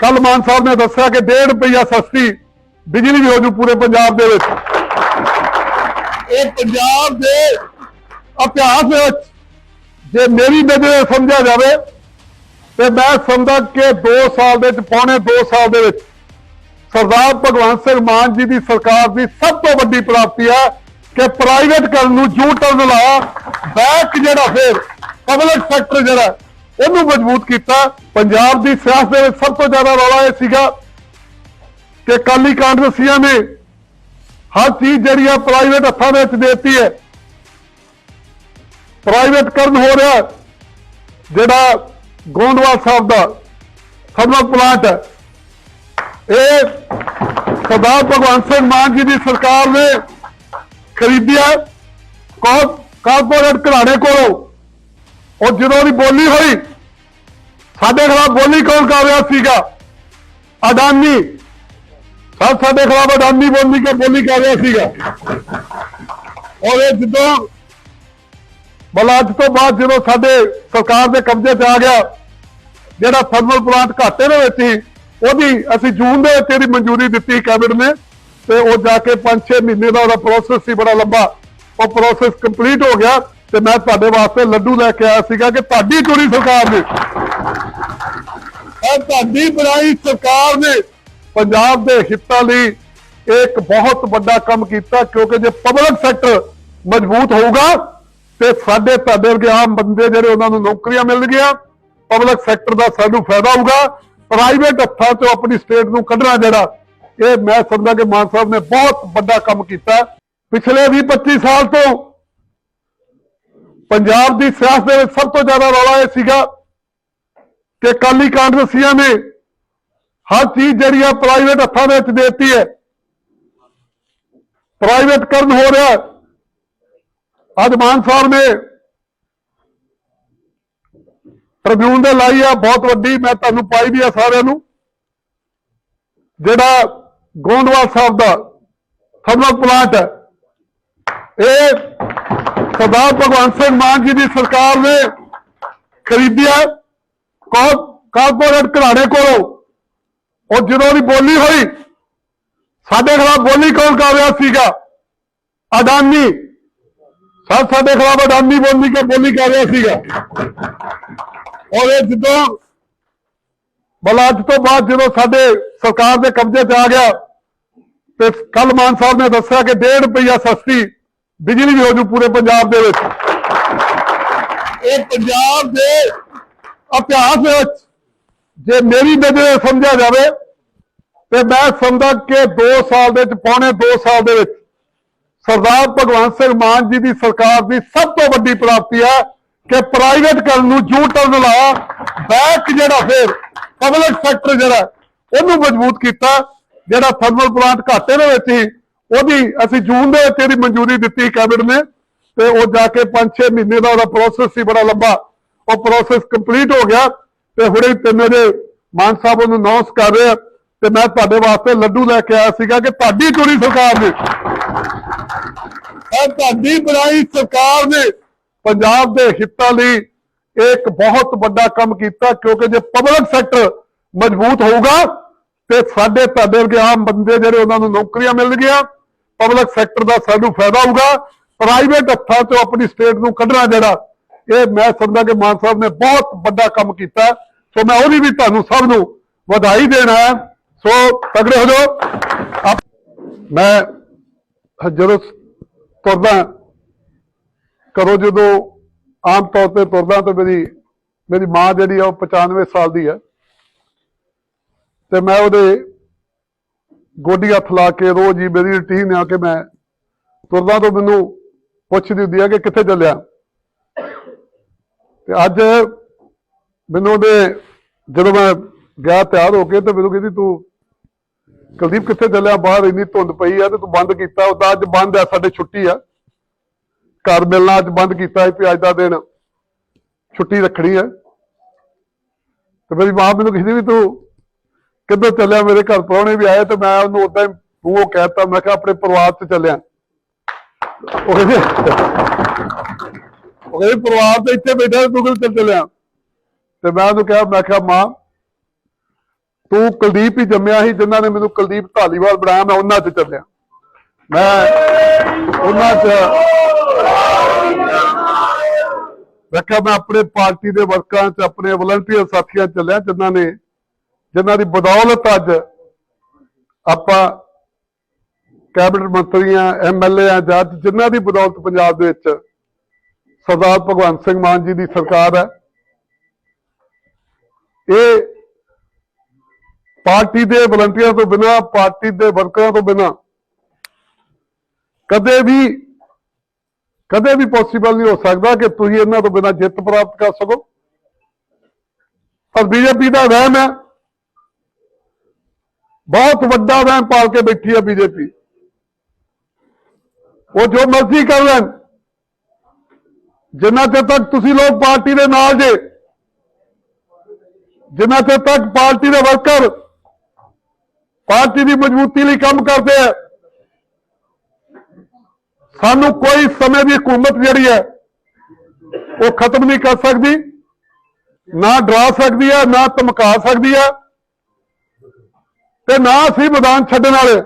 ਕੱਲ ਮਾਨ ਸਾਹਿਬ ਨੇ ਦੱਸਿਆ ਕਿ 1.5 ਰੁਪਈਆ ਸਸਤੀ ਬਿਜਲੀ ਵੀ ਹੋ ਜੂ ਪੂਰੇ ਪੰਜਾਬ ਦੇ ਵਿੱਚ। ਇਹ ਪੰਜਾਬ ਦੇ ਇਤਿਹਾਸ ਦੇ ਵਿੱਚ ਜੇ ਮੇਰੀ ਨਜ਼ਰ ਸਮਝਿਆ ਜਾਵੇ ਤੇ ਮੈਂ ਸਮਝਦਾ ਕਿ 2 ਸਾਲ ਦੇ ਵਿੱਚ, ਪੌਣੇ 2 ਸਾਲ ਦੇ ਵਿੱਚ ਸਰਦਾਰ ਭਗਵੰਤ ਸਿੰਘ ਮਾਨ ਜੀ ਦੀ ਸਰਕਾਰ ਦੀ ਸਭ ਤੋਂ ਵੱਡੀ ਪ੍ਰਾਪਤੀ ਹੈ ਕਿ ਪ੍ਰਾਈਵੇਟ ਕਰਨ ਨੂੰ ਜੂ ਟਰਨ ਲਾਇਆ ਬੈਕ ਜਿਹੜਾ ਫਿਰ ਪਬਲਿਕ ਸੈਕਟਰ ਜਿਹੜਾ ਉਹਨੂੰ ਮਜ਼ਬੂਤ ਕੀਤਾ। ਪੰਜਾਬ ਦੀ ਸਿਆਸਤ ਦੇ ਵਿੱਚ ਸਭ ਤੋਂ ਜ਼ਿਆਦਾ ਰੌਲਾ ਇਹ ਸੀਗਾ ਕਿ ਕਾਲੀ ਕਾਂਗਰਸੀਆਂ ਨੇ ਹਰ ਚੀਜ਼ ਜਿਹੜੀ ਆ ਪ੍ਰਾਈਵੇਟ ਹੱਥਾਂ ਦੇ ਵਿੱਚ ਦੇਤੀ ਹੈ। ਪ੍ਰਾਈਵੇਟ ਕਰਨ ਹੋ ਰਿਹਾ ਜਿਹੜਾ ਗੋਂਦਵਾਲ ਸਾਹਿਬ ਦਾ ਥਰਮਲ ਪਲਾਂਟ ਹੈ। ਇਹ ਸਰਦਾਰ ਭਗਵੰਤ ਸਿੰਘ ਮਾਨ ਜੀ ਦੀ ਸਰਕਾਰ ਨੇ ਖਰੀਦਿਆ। ਕੌ- ਕਾਰਪੋਰੇਟ ਘਰਾਣੇ ਕੋਲੋਂ। ਉਹ ਜਦੋਂ ਦੀ ਬੋਲੀ ਹੋਈ, ਸਾਡੇ ਖਿਲਾਫ ਬੋਲੀ ਕੌਣ ਕਰ ਰਿਹਾ ਸੀਗਾ? ਅਡਾਨੀ। ਸਭ ਸਾਡੇ ਖਿਲਾਫ ਅਡਾਨੀ ਬੋਲੀ ਕੇ ਬੋਲੀ ਕਰ ਰਿਹਾ ਸੀਗਾ। ਔਰ ਇਹ ਜਦੋਂ ਬਲਾ ਤੋਂ ਬਾਅਦ ਜਦੋਂ ਸਾਡੇ ਸਰਕਾਰ ਦੇ ਕਬਜ਼ੇ 'ਚ ਆ ਗਿਆ, ਜਿਹੜਾ ਥਰਮਲ ਪਲਾਂਟ ਘਾਟੇ ਦੇ ਵਿੱਚ ਸੀ, ਉਹਦੀ ਅਸੀਂ ਜੂਨ ਦੇ ਵਿੱਚ ਇਹਦੀ ਮਨਜ਼ੂਰੀ ਦਿੱਤੀ ਕੈਬਨਿਟ ਨੇ, ਤੇ ਉਹ ਜਾ ਕੇ 5-6 ਮਹੀਨੇ ਦਾ ਉਹਦਾ ਪ੍ਰੋਸੈਸ ਸੀ, ਬੜਾ ਲੰਬਾ। ਉਹ ਪ੍ਰੋਸੈਸ ਕੰਪਲੀਟ ਹੋ ਗਿਆ। ਤੇ ਮੈਂ ਤੁਹਾਡੇ ਵਾਸਤੇ ਲੱਡੂ ਲੈ ਕੇ ਆਇਆ ਸੀਗਾ ਕਿ ਤੁਹਾਡੀ ਚੋਰੀ ਸਰਕਾਰ ਨੇ। ਇਹ ਤੁਹਾਡੀ ਬਣਾਈ ਸਰਕਾਰ ਨੇ ਪੰਜਾਬ ਦੇ ਹਿੱਤਾਂ ਲਈ ਇੱਕ ਬਹੁਤ ਵੱਡਾ ਕੰਮ ਕੀਤਾ, ਕਿਉਂਕਿ ਜੇ ਪਬਲਿਕ ਸੈਕਟਰ ਮਜ਼ਬੂਤ ਹੋਊਗਾ ਤੇ ਸਾਡੇ ਤੁਹਾਡੇ ਵਰਗੇ ਆਮ ਬੰਦੇ ਜਿਹੜੇ ਉਹਨਾਂ ਨੂੰ ਨੌਕਰੀਆਂ ਮਿਲਣਗੀਆਂ ਪਬਲਿਕ ਸੈਕਟਰ ਦਾ ਸਾਨੂੰ ਫਾਇਦਾ ਹੋਊਗਾ ਪ੍ਰਾਈਵੇਟ ਹੱਥਾਂ ਤੋਂ ਆਪਣੀ ਸਟੇਟ ਨੂੰ ਕੱਢਣਾ ਜਿਹੜਾ, ਇਹ ਮੈਂ ਸਮਝਦਾ ਕਿ ਮਾਨ ਸਾਹਿਬ ਨੇ ਬਹੁਤ ਵੱਡਾ ਕੰਮ ਕੀਤਾ। ਪਿਛਲੇ 20 25 ਸਾਲ ਤੋਂ ਪੰਜਾਬ ਦੀ ਸਿਆਸਤ ਦੇ ਵਿੱਚ ਸਭ ਤੋਂ ਜ਼ਿਆਦਾ ਰੌਲਾ ਇਹ ਸੀਗਾ ਕਿ ਕਾਲੀ ਕਾਂਗਰਸੀਆਂ ਨੇ ਹਰ ਚੀਜ਼ ਜਿਹੜੀ ਆ ਪ੍ਰਾਈਵੇਟ ਹੱਥਾਂ ਦੇ ਵਿੱਚ ਦੇਤੀ ਹੈ। ਪ੍ਰਾਈਵੇਟ ਕਰਨ ਹੋ ਰਿਹਾ। ਅੱਜ ਮਾਨ ਸਾਹਿਬ ਨੇ ਟ੍ਰਿਬਿਊਨ ਦੇ ਲਾਈ ਆ, ਬਹੁਤ ਵੱਡੀ, ਮੈਂ ਤੁਹਾਨੂੰ ਪਾਈ ਵੀ ਆ ਸਾਰਿਆਂ ਨੂੰ। ਜਿਹੜਾ ਗੋਂਦਵਾਲ ਸਾਹਿਬ ਦਾ ਥਰਮਲ ਪਲਾਂਟ ਹੈ, ਇਹ ਸਰਦਾਰ ਭਗਵੰਤ ਸਿੰਘ ਮਾਨ ਜੀ ਦੀ ਸਰਕਾਰ ਨੇ ਖਰੀਦਿਆ ਕੌ- ਕਾਰਪੋਰੇਟ ਘਰਾਣੇ ਕੋਲੋਂ। ਉਹ ਜਦੋਂ ਦੀ ਬੋਲੀ ਹੋਈ, ਸਾਡੇ ਖਿਲਾਫ ਬੋਲੀ ਕੌਣ ਕਰ ਰਿਹਾ ਸੀਗਾ? ਅਡਾਨੀ। ਸਭ ਸਾਡੇ ਖਿਲਾਫ ਅਡਾਨੀ ਬੋਲੀ ਕੇ ਬੋਲੀ ਕਰ ਰਿਹਾ ਸੀਗਾ। ਔਰ ਇਹ ਜਦੋਂ ਬਲਾ ਅੱਜ ਤੋਂ ਬਾਅਦ ਜਦੋਂ ਸਾਡੇ ਸਰਕਾਰ ਦੇ ਕਬਜ਼ੇ 'ਚ ਆ ਗਿਆ, ਤੇ ਕੱਲ ਮਾਨ ਸਾਹਿਬ ਨੇ ਦੱਸਿਆ ਕਿ 1.5 ਰੁਪਈਆ ਸਸਤੀ ਬਿਜਲੀ ਵੀ ਹੋ ਜੂ ਪੂਰੇ ਪੰਜਾਬ ਦੇ ਵਿੱਚ। ਇਹ ਪੰਜਾਬ ਦੇ ਇਤਿਹਾਸ ਦੇ ਵਿੱਚ ਜੇ ਮੇਰੀ ਨਜ਼ਰ ਸਮਝਿਆ ਜਾਵੇ, ਤੇ ਮੈਂ ਸਮਝਦਾ ਕਿ 2 ਸਾਲ ਦੇ ਵਿੱਚ, ਪੌਣੇ 2 ਸਾਲ ਦੇ ਵਿੱਚ ਸਰਦਾਰ ਭਗਵੰਤ ਸਿੰਘ ਮਾਨ ਜੀ ਦੀ ਸਰਕਾਰ ਦੀ ਸਭ ਤੋਂ ਵੱਡੀ ਪ੍ਰਾਪਤੀ ਹੈ ਕਿ ਪ੍ਰਾਈਵੇਟ ਕਰਨ ਨੂੰ ਜੂ ਟਰਨ ਲਾਇਆ ਬੈਕ ਜਿਹੜਾ ਫਿਰ ਪਬਲਿਕ ਸੈਕਟਰ ਜਿਹੜਾ ਉਹਨੂੰ ਮਜ਼ਬੂਤ ਕੀਤਾ, ਜਿਹੜਾ ਥਰਮਲ ਪਲਾਂਟ ਘਾਟੇ ਦੇ ਵਿੱਚ ਹੀ ਉਹਦੀ ਅਸੀਂ ਜੂਨ ਦੇ ਵਿੱਚ ਇਹਦੀ ਮਨਜ਼ੂਰੀ ਦਿੱਤੀ ਕੈਬਨਿਟ ਨੇ ਤੇ ਉਹ ਜਾ ਕੇ 5-6 ਮਹੀਨੇ ਦਾ ਉਹਦਾ ਪ੍ਰੋਸੈਸ ਸੀ, ਬੜਾ ਲੰਬਾ। ਉਹ ਪ੍ਰੋਸੈਸ ਕੰਪਲੀਟ ਹੋ ਗਿਆ ਤੇ ਹੁਣੇ ਤੇ ਮੇਰੇ ਮਾਨ ਸਾਹਿਬ ਉਹਨੂੰ ਅਨਾਉਂਸ ਕਰ ਰਹੇ ਆ ਤੇ ਮੈਂ ਤੁਹਾਡੇ ਵਾਸਤੇ ਲੱਡੂ ਲੈ ਕੇ ਆਇਆ ਸੀਗਾ ਕਿ ਤੁਹਾਡੀ ਚੋਰੀ ਸਰਕਾਰ ਨੇ। ਇਹ ਤੁਹਾਡੀ ਬਣਾਈ ਸਰਕਾਰ ਨੇ ਪੰਜਾਬ ਦੇ ਹਿੱਤਾਂ ਲਈ ਇੱਕ ਬਹੁਤ ਵੱਡਾ ਕੰਮ ਕੀਤਾ ਕਿਉਂਕਿ ਜੇ ਪਬਲਿਕ ਸੈਕਟਰ ਮਜ਼ਬੂਤ ਹੋਊਗਾ ਤੇ ਸਾਡੇ ਤੁਹਾਡੇ ਵਰਗੇ ਆਮ ਬੰਦੇ ਜਿਹੜੇ ਉਹਨਾਂ ਨੂੰ ਨੌਕਰੀਆਂ ਮਿਲਣਗੀਆਂ ਪਬਲਿਕ ਸੈਕਟਰ ਦਾ ਸਾਨੂੰ ਫਾਇਦਾ ਹੋਊਗਾ ਪ੍ਰਾਈਵੇਟ ਹੱਥਾਂ ਤੋਂ ਆਪਣੀ ਸਟੇਟ ਨੂੰ ਕੱਢਣਾ ਜਿਹੜਾ, ਇਹ ਮੈਂ ਸਮਝਦਾ ਕਿ ਮਾਨ ਸਾਹਿਬ ਨੇ ਬਹੁਤ ਵੱਡਾ ਕੰਮ ਕੀਤਾ। ਸੋ ਮੈਂ ਉਹਦੀ ਵੀ ਤੁਹਾਨੂੰ ਸਭ ਨੂੰ ਵਧਾਈ ਦੇਣਾ ਸੋ ਤਗੜੇ ਹੋ ਜਾਓ। ਮੈਂ ਜਦੋਂ ਤੁਰਦਾ ਕਰੋ ਜਦੋਂ ਆਮ ਤੌਰ ਤੇ ਤੁਰਦਾ ਤਾਂ ਮੇਰੀ ਮੇਰੀ ਮਾਂ ਜਿਹੜੀ ਆ ਉਹ 95 ਸਾਲ ਦੀ ਹੈ ਤੇ ਮੈਂ ਉਹਦੇ ਗੋਡੀ ਹੱਥ ਲਾ ਕੇ ਰੋਜ਼ ਹੀ ਮੇਰੀ ਰੁਟੀਨ ਆ ਕਿ ਮੈਂ ਤੁਰਦਾ ਤਾਂ ਮੈਨੂੰ ਪੁੱਛਦੀ ਹੁੰਦੀ ਆ ਕਿ ਕਿੱਥੇ ਚੱਲਿਆ। ਤੇ ਅੱਜ ਮੈਨੂੰ ਉਹਦੇ ਜਦੋਂ ਮੈਂ ਗਿਆ ਤਿਆਰ ਹੋ ਕੇ ਤੇ ਮੈਨੂੰ ਕਹਿੰਦੀ, ਤੂੰ ਕੁਲਦੀਪ ਕਿੱਥੇ ਚੱਲਿਆ? ਬਾਹਰ ਇੰਨੀ ਧੁੰਦ ਪਈ ਆ ਤੇ ਤੂੰ ਬੰਦ ਕੀਤਾ। ਉਹਦਾ ਅੱਜ ਬੰਦ ਆ, ਸਾਡੇ ਛੁੱਟੀ ਆ। ਘਰ ਮਿਲਣਾ ਅੱਜ ਬੰਦ ਕੀਤਾ ਹੈ ਵੀ ਅੱਜ ਦਾ ਦਿਨ ਛੁੱਟੀ ਰੱਖਣੀ ਹੈ ਤੇ ਮੇਰੀ ਮਾਂ ਮੈਨੂੰ ਕਹਿੰਦੀ ਵੀ ਤੂੰ ਕਿੱਧਰ ਚੱਲਿਆ? ਮੇਰੇ ਘਰ ਪ੍ਰਾਹੁਣੇ ਵੀ ਆਏ ਤੇ ਮੈਂ ਉਹਨੂੰ ਉਦਾਂ ਹੀ ਤੂੰ ਮੂੰਹੋਂ ਕਹਿਤਾ, ਮੈਂ ਕਿਹਾ ਆਪਣੇ ਪਰਿਵਾਰ 'ਚ ਚੱਲਿਆ। ਉਹ ਕਹਿੰਦੇ ਉਹ ਕਹਿੰਦੇ, ਪਰਿਵਾਰ ਤੇ ਇੱਥੇ ਬੈਠਾ ਤੂੰ ਕਿੱਥੇ ਚੱਲ ਚੱਲਿਆ? ਤੇ ਮੈਂ ਉਹਨੂੰ ਕਿਹਾ, ਮੈਂ ਕਿਹਾ, ਮਾਂ, ਤੂੰ ਕੁਲਦੀਪ ਹੀ ਜੰਮਿਆ ਸੀ, ਜਿਨ੍ਹਾਂ ਨੇ ਮੈਨੂੰ ਕੁਲਦੀਪ ਢਾਲੀਵਾਲ ਬਣਾਇਆ, ਮੈਂ ਉਹਨਾਂ 'ਚ ਚੱਲਿਆ। ਮੈਂ ਉਹਨਾਂ 'ਚ ਮੈਂ ਕਿਹਾ, ਮੈਂ ਆਪਣੇ ਪਾਰਟੀ ਦੇ ਵਰਕਰਾਂ 'ਚ, ਆਪਣੇ ਵਲੰਟੀਅਰ ਸਾਥੀਆਂ ਚੱਲਿਆ, ਜਿਨ੍ਹਾਂ ਨੇ ਜਿਨ੍ਹਾਂ ਦੀ ਬਦੌਲਤ ਅੱਜ ਆਪਾਂ ਕੈਬਨਿਟ ਮੰਤਰੀਆਂ ਐਮਐਲਏ ਆ ਜੱਜ ਜਿਨ੍ਹਾਂ ਦੀ ਬਦੌਲਤ ਪੰਜਾਬ ਦੇ ਵਿੱਚ ਸਰਦਾਰ ਭਗਵੰਤ ਸਿੰਘ ਮਾਨ ਜੀ ਦੀ ਸਰਕਾਰ ਹੈ, ਇਹ ਪਾਰਟੀ ਦੇ ਵਲੰਟੀਅਰਾਂ ਤੋਂ ਬਿਨਾ, ਪਾਰਟੀ ਦੇ ਵਰਕਰਾਂ ਤੋਂ ਬਿਨਾ ਕਦੇ ਵੀ ਕਦੇ ਵੀ ਪੋਸੀਬਲ ਨਹੀਂ ਹੋ ਸਕਦਾ ਕਿ ਤੁਸੀਂ ਇਹਨਾਂ ਤੋਂ ਬਿਨਾ ਜਿੱਤ ਪ੍ਰਾਪਤ ਕਰ ਸਕੋ। ਪਰ ਬੀਜੇਪੀ ਦਾ ਵਹਿਮ ਹੈ। ਬਹੁਤ ਵੱਡਾ ਵਹਿਮ ਪਾਲ ਕੇ ਬੈਠੀ ਹੈ ਬੀਜੇਪੀ। ਉਹ ਜੋ ਮਰਜ਼ੀ ਕਰ ਲੈਣ। ਜਿੰਨਾ ਚਿਰ ਤੱਕ ਤੁਸੀਂ ਲੋਕ ਪਾਰਟੀ ਦੇ ਨਾਲ ਜੇ, ਜਿੰਨਾ ਚਿਰ ਤੱਕ ਪਾਰਟੀ ਦੇ ਵਰਕਰ ਪਾਰਟੀ ਦੀ ਮਜ਼ਬੂਤੀ ਲਈ ਕੰਮ ਕਰਦੇ ਆ, ਸਾਨੂੰ ਕੋਈ ਸਮੇਂ ਦੀ ਹਕੂਮਤ ਜਿਹੜੀ ਹੈ, ਉਹ ਖਤਮ ਨਹੀਂ ਕਰ ਸਕਦੀ, ਨਾ ਡਰਾ ਸਕਦੀ ਹੈ, ਨਾ ਧਮਕਾ ਸਕਦੀ ਹੈ। ਤੇ ਨਾ ਅਸੀਂ ਮੈਦਾਨ ਛੱਡਣ ਵਾਲੇ।